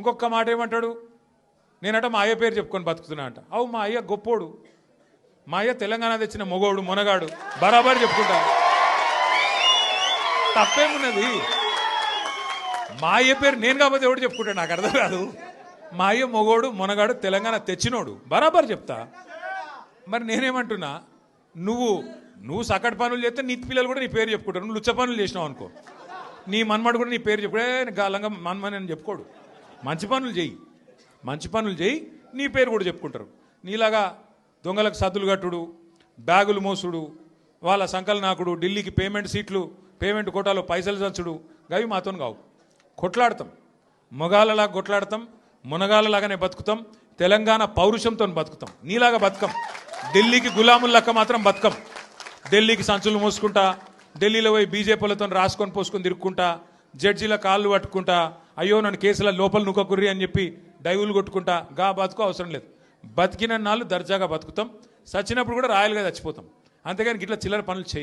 ఇంకొక మాట ఏమంటాడు? నేనట మా అయ్య పేరు చెప్పుకొని బతుకుతున్నా అంట. అవు మా అయ్య గొప్పోడు. మా అయ్య తెలంగాణ తెచ్చిన మొగోడు మునగాడు. బరాబర్ చెప్పుకుంటా. తప్పేమున్నది మా అయ్య పేరు నేను కాకపోతే ఎవడు చెప్పుకుంటా నాకు అర్థం కాదు. మా అయ్య మొగోడు మునగాడు తెలంగాణ తెచ్చినోడు. బరాబర్ చెప్తా. మరి నేనేమంటున్నా? నువ్వు నువ్వు సకట్ పనులు చేస్తే నీ పిల్లలు కూడా నీ పేరు చెప్పుకుంటారు. నువ్వు లుచ్చ పనులు చేసినావు అనుకో. నీ మన్మడు కూడా నీ పేరు చెప్పుకో గాలంగా మన్మని అని చెప్పుకోడు. మంచి పనులు చేయి. మంచి పనులు చేయి నీ పేరు కూడా చెప్పుకుంటారు. నీలాగా దొంగలకు సద్దులు కట్టుడు బ్యాగులు మోసుడు వాళ్ళ సంకలనాకుడు ఢిల్లీకి పేమెంట్ సీట్లు పేమెంట్ కోటాలో పైసలు చంచుడు గవి మాతో కావు. కొట్లాడతాం. మొగాలలా కొట్లాడతాం మునగాలలాగానే బతుకుతాం తెలంగాణ పౌరుషంతో బతుకుతాం. నీలాగా బతకం. ఢిల్లీకి గులాముల్లక్క మాత్రం బతకం. ఢిల్లీకి సంచులు మోసుకుంటా ఢిల్లీలో పోయి బీజేపీలతో రాసుకొని పోసుకొని తిరుక్కుంటా జడ్జీల కాళ్ళు పట్టుకుంటా అయ్యో నన్ను కేసుల లోపల నుక్కకుర్రి అని చెప్పి డైవులు కొట్టుకుంటా గా బతుకు అవసరం లేదు. బతికిన నాళ్ళు దర్జాగా బతుకుతాం. చచ్చినప్పుడు కూడా రాయలుగా చచ్చిపోతాం. అంతేగాని ఇట్లా చిల్లర పనులు చేయం